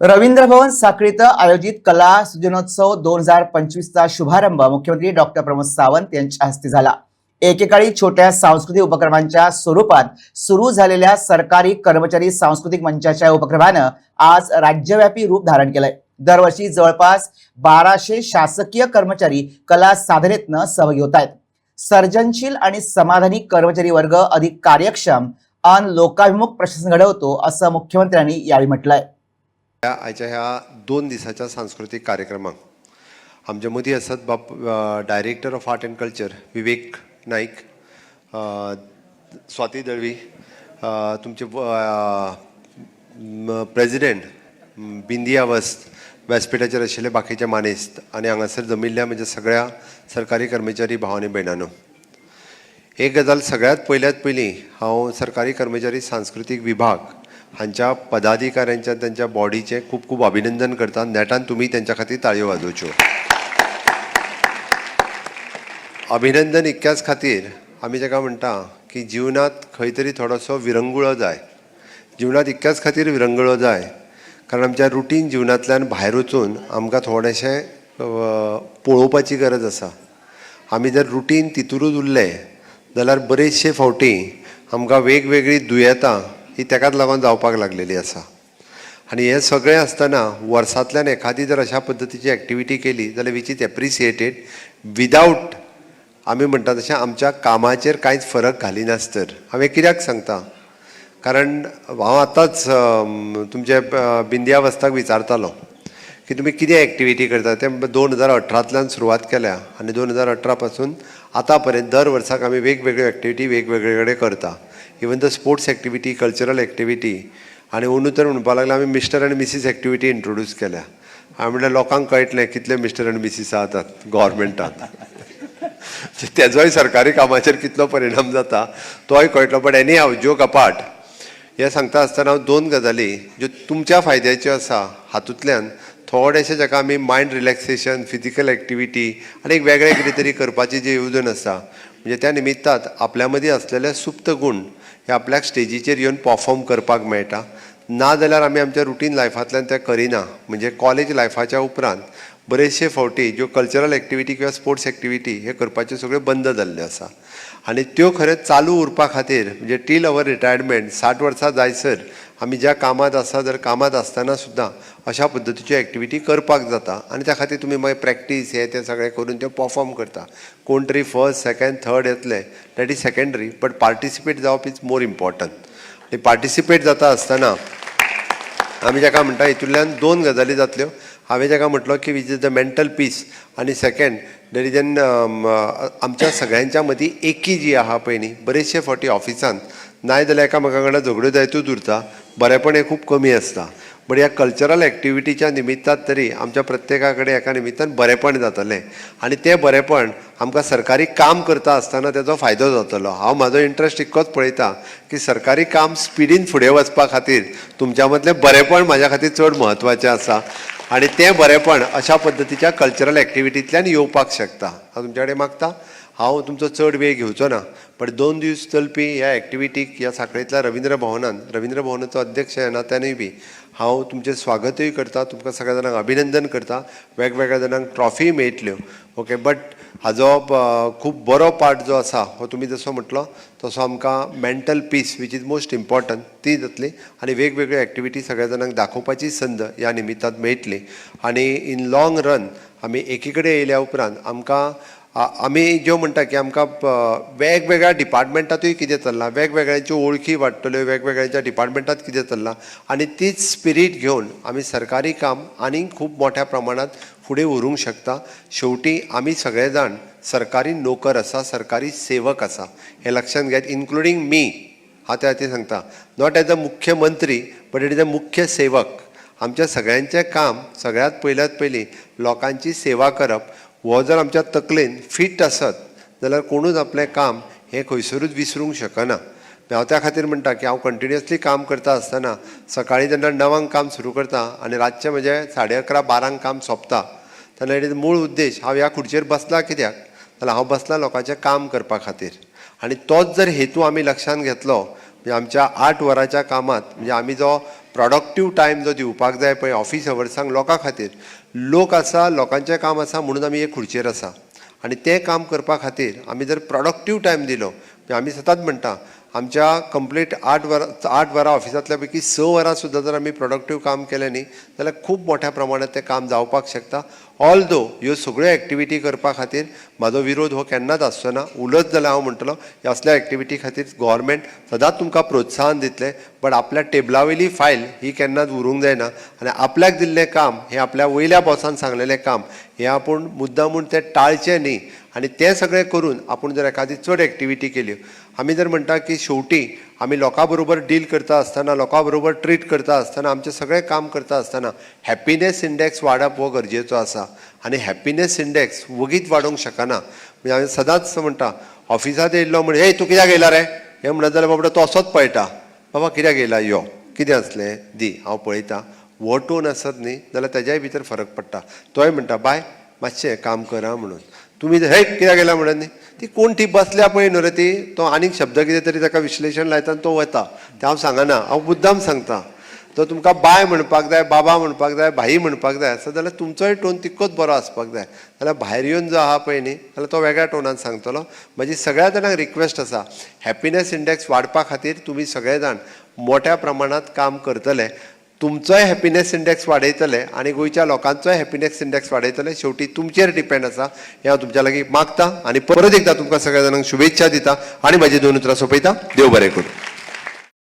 रवींद्र भवन साखळीत आयोजित कला सृजनोत्सव दोन हजार पंचवीसचा शुभारंभ मुख्यमंत्री डॉक्टर प्रमोद सावंत यांच्या हस्ते झाला. एकेकाळी छोट्या सांस्कृतिक उपक्रमांच्या स्वरूपात सुरू झालेल्या सरकारी कर्मचारी सांस्कृतिक मंचाच्या उपक्रमानं आज राज्यव्यापी रूप धारण केलंय. दरवर्षी जवळपास बाराशे शासकीय कर्मचारी कला साधनेतनं सहभागी होत आहेत. सर्जनशील आणि समाधानी कर्मचारी वर्ग अधिक कार्यक्षम अन लोकाभिमुख प्रशासन घडवतो असं मुख्यमंत्र्यांनी यावेळी म्हटलंय. ह्या आयच्या ह्या दोन दिसाच्या सांस्कृतिक कार्यक्रमांक आमचे मदीं आसात बाप director of art and culture Vivek Naik Swati Dalvi तुमचे प्रेजिडेंट बिंदिया वस्त व्यासपीठाचेर आशिल्ले बाकीचे मानेस्त आनी हांगासर जमिल्ल्या म्हज्या सगळ्या सरकारी कर्मचारी भाव आनी भयणांनो एक गजाल सगळ्यांत पयल्यात पयलीं हांव सरकारी कर्मचारी सांस्कृतीक विभाग हांच्या पदाधिकाऱ्यांच्या त्यांच्या बॉडीचें खूब खूब अभिनंदन करता नेटान तुमी त्यांच्या खातीर ताळयो वाजोवच्यो अभिनंदन इतक्याच खातीर आमी जेका म्हणटा की जिवनात खंय तरी थोडोसो विरंगुळो जाय. जिवनात इतक्याच खातीर विरंगुळो जाय. कारण आमच्या रुटीन जिवनांतल्यान भायर वचून आमकां थोडेशें पळोवपाची गरज आसा. आमी जर रुटीन तितूरूच उरले जाल्यार बरेचशे फावटी आमकां वेगवेगळीं दुयेंतां ही तेकाच लागून जावपाक लागलेली आसा. आनी हें सगळें आसतना वर्सांतल्यान एखादी जर अशा पद्दतीची एक्टिविटी केली जाल्यार वीच इज एप्रिसिएटेड विदावट आमी म्हणटा तशें आमच्या कामाचेर कांयच फरक घालिनास तर कित्याक सांगता? कारण हांव आतांच तुमचे अ, बिंदिया वस्ताक विचारतालो की तुमी कितें एक्टिविटी करता? तें दोन हजार अठरांतल्यान सुरवात केल्या आनी दोन हजार अठरा पासून आतां पर्यंत दर वर्साक आमी वेगवेगळ्यो एक्टिविटी वेगवेगळे कडेन करता. Even the sports activity cultural activity आनी अंदू तर म्हणपाक लागला आमी मिस्टर आनी मिसीस एक्टिविटी इंट्रोड्यूस केल्या. हांवें म्हणल्यार लोकांक कळटलें कितले मिस्टर आनी मिसीस आसात गोवोरमेंटान तेजोय सरकारी कामाचेर कितलो परिणाम जाता तोय कळटलो बट एनी हांव जोक अपार्ट हें सांगता आसतना हांव दोन गजाली ज्यो तुमच्या फायद्याच्यो आसा हातूंतल्यान थोडेशे जाका आमी मायंड रिलॅक्सेशन फिजिकल एक्टिविटी आनी एक वेगळें कितें तरी करपाची जी येवजण आसा म्हणजे त्या निमित्तात आपल्या मदीं असलेले सुप्त गूण हे आपल्याक स्टेजीचेर येवन परफॉर्म करपाक मेळटा. ना जाल्यार आमी आमच्या रुटीन लायफांतल्यान तें करिना. म्हणजे कॉलेज लायफाच्या उपरांत बरेचशे फावटी ज्यो कल्चरल एक्टिविटी किंवा स्पोर्ट्स एक्टिविटी हे करपाच्यो सगळ्यो बंद जाल्ल्यो आसा. आनी त्यो खरेंच चालू उरपा खातीर म्हणजे टील अवर रिटायरमेंट साठ वर्सां जायसर आमी ज्या कामात आसा जर कामात आसतना सुद्दां अशा पद्दतीच्यो एक्टिविटी करपाक जाता. आनी त्या खातीर तुमी मागीर प्रॅक्टीस हे तें सगळें करून त्यो परफॉर्म करता. कोण तरी फर्स्ट सेकेंड थर्ड येतले that is secondary but participate जावप इज मोर इम्पॉर्टंट आनी पार्टिसिपेट जाता आसतना आमी जाका म्हणटा हितूंतल्यान दोन गजाली जातल्यो. हांवें जाका म्हटलो की which is the mental peace आनी सेकेंड देर इज एन आमच्या सगळ्यांच्या मदीं एकी जी आहा पळय न्ही बरेचशे फावटी ऑफिसांत नाय जाल्यार एकामेका कडेन झगड्यो जायतूच उरता बरेपण हें खूब कमी आसता बट ह्या कल्चरल एक्टिविटीच्या निमित्तात तरी आमच्या प्रत्येका कडेन एका निमित्तान बरेपण जातलें. आनी तें बरेपण आमकां सरकारी काम करता आसतना तेजो फायदो जातलो. हांव म्हाजो इंट्रस्ट इतकोच पळयतां की सरकारी काम स्पिडीन फुडें वचपा खातीर तुमच्या मदलें बरेपण म्हाज्या खातीर चड म्हत्वाचें आसा. आनी तें बरेपण अशा पद्दतीच्या कल्चरल एक्टिविटींतल्यान येवपाक शकता. हांव तुमच्या कडेन मागता? हांव तुमचो चड वेळ घेवचो ना पण दोन दीस चलपी ह्या एक्टिविटीक ह्या सांखळेंतल्या रवींद्र भवनान रवींद्र भवनाचो अध्यक्ष ह्या नात्यानूय बी हांव तुमचें स्वागतूय करता तुमकां सगळ्या जाणांक अभिनंदन करता वेगवेगळ्या जाणांक ट्रॉफी मेळटल्यो ओके बट हाजो खूब बरो पार्ट जो आसा हो तुमी जसो म्हटलो तसो आमकां mental peace which is most important ती जातली आनी वेगवेगळ्यो एक्टिविटी सगळ्या जाणांक दाखोवपाची संद ह्या निमित्तान मेळटली. आनी इन लाँग रन आमी एकी कडेन येयल्या उपरांत आमकां आमी ज्यो म्हणटा की आमकां वेगवेगळ्या डिपार्टमेंटांतूय कितें चल्लां वेगवेगळ्यांच्यो वळखी वाडटल्यो वेगवेगळ्यांच्या डिपार्टमेंटांत कितें चल्लां आनी तीच स्पिरीट घेवन आमी सरकारी काम आनीक खूब मोठ्या प्रमाणांत फुडें व्हरूंक शकता. शेवटी आमी सगळे जाण सरकारी नोकर आसा सरकारी सेवक आसा हें लक्षांत घेयात इन्क्लुडींग मी. हांव त्या खातीर सांगता. नॉट एज अ मुख्यमंत्री बट इट इज अ मुख्य सेवक. आमच्या सगळ्यांचें काम सगळ्यांत पयल्यात पयलीं लोकांची सेवा करप हो जर आमच्या तकलेन फिट आसत जाल्यार कोणूच आपलें काम हें खंयसरूच विसरूंक शकना. हांव त्या खातीर म्हणटा की हांव कंटिन्युअसली काम करता आसतना सकाळीं जेन्ना णवांक काम सुरू करता आनी रातचें म्हजें साडे अकरा बारांक काम सोंपता तेन्ना इट इज मूळ उद्देश हांव ह्या खुर्चेर बसला कित्याक? जाल्यार हांव बसला लोकांचें काम करपा खातीर. आनी तोच जर हेतू आमी लक्षांत घेतलो म्हणजे आमच्या आठ वरांच्या कामात म्हणजे आमी जो प्रॉडक्टीव टायम जो दिवपाक जाय पळय ऑफिस अवर्सांक लोकां खातीर लोक आसा लोकांचें काम आसा म्हणून आमी एक खुर्चेर आसा. आनी तें काम करपा खातीर आमी जर प्रॉडक्टीव टायम दिलो आमी सदांच म्हणटा आमच्या कंप्लीट आठ वरां आठ वरां ऑफिसांतल्या पैकी स वरां सुद्दां जर आमी प्रोडक्टीव काम केलें न्ही जाल्यार खूब मोठ्या प्रमाणांत तें काम जावपाक शकता. ऑल दो ह्यो सगळ्यो एक्टिविटी करपा खातीर म्हाजो विरोध हो केन्नाच आसचो ना. उलत जाल्यार हांव म्हणटलो ह्या असल्या एक्टिविटी खातीर गोवोरमेंट सदांच तुमकां प्रोत्साहन दितलें बट आपल्या टेबला वयली फायल ही केन्नाच उरूंक जायना. आनी आपल्याक दिल्लें काम हें आपल्या वयल्या बॉसान सांगलेलें काम हें आपूण मुद्दामून तें टाळचें न्ही. आनी तें सगळें करून आपूण जर एखादी चड एक्टिविटी केल्यो आमी जर म्हणटा की शेवटी आमी लोकां बरोबर डील करता आसतना लोकां बरोबर ट्रीट करता आसतना आमचें सगळें काम करता आसतना हॅपिनेस इंडेक्स वाडप हो गरजेचो आसा आनी हॅपिनेस इंडेक्स वगीच वाडोवंक शकना. म्हणजे हांवें सदांच म्हणटा ऑफिसांत येयल्लो म्हण हे तूं कित्याक येयला रे? हें म्हणत जाल्यार बाबा तो असोच पळयटा बाबा कित्याक येयला यो. कितें आसलें दी हांव पळयतां. हो टोन आसत न्ही जाल्यार तेज्याय भितर फरक पडटा तोय म्हणटा बाय मातशें काम करा म्हणून. तुमी जर हे कित्याक गेला म्हणून न्ही ती कोण ती बसल्या पळय न्हू रे ती? तो आनीक शब्द कितें तरी ताका विश्लेशण लायता आनी तो वता. तें हांव सांगना. हांव मुद्दाम सांगता. तो तुमकां बाय म्हणपाक जाय बाबा म्हणपाक जाय भाई म्हणपाक जाय आसा जाल्यार तुमचोय टोन तितकोच बरो आसपाक जाय. जाल्यार भायर येवन जो आहा पळय न्ही जाल्यार तो वेगळ्या टोनान सांगतलो. म्हजी सगळ्या जाणांक रिक्वेस्ट आसा हॅपिनेस इंडेक्स वाडपा खातीर तुमी सगळे जाण मोठ्या प्रमाणांत काम करतले. तुमचोय हॅपिनेस इंडेक्स वाडयतले आनी गोंयच्या लोकांचोय हॅपिनेस इंडेक्स वाडयतले शेवटी तुमचेर डिपेंड आसा हें हांव तुमच्या लागीं मागता आनी परत एकदां तुमकां सगळ्या जाणांक शुभेच्छा दिता आनी म्हजी दोन उतरां सोंपयता देव बरें करूं.